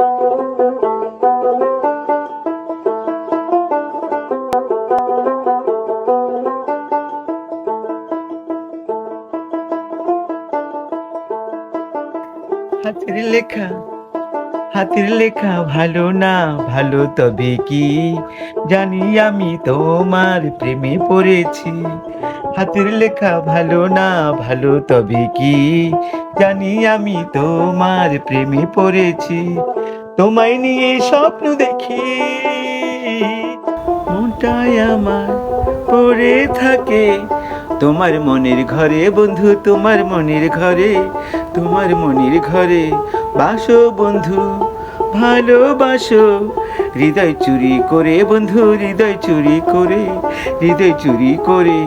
হাতের লেখা হাতের লেখা ভালো না, ভালো তবে কি? জানি আমি তোমার প্রেমে পড়েছি। হাতের লেখা ভালো না, ভালো তবে কি? জানি আমি তোমার প্রেমে পড়েছি। তোমায় নিয়ে স্বপ্ন দেখি। মনটাই আমার পড়ে থাকে। তোমার মনের ঘরে, বন্ধু, তোমার মনের ঘরে, তোমার মনের ঘরে বাসো, বন্ধু, ভালোবাসো। হৃদয় চুরি করে, বন্ধু, হৃদয় চুরি করে, হৃদয় চুরি করে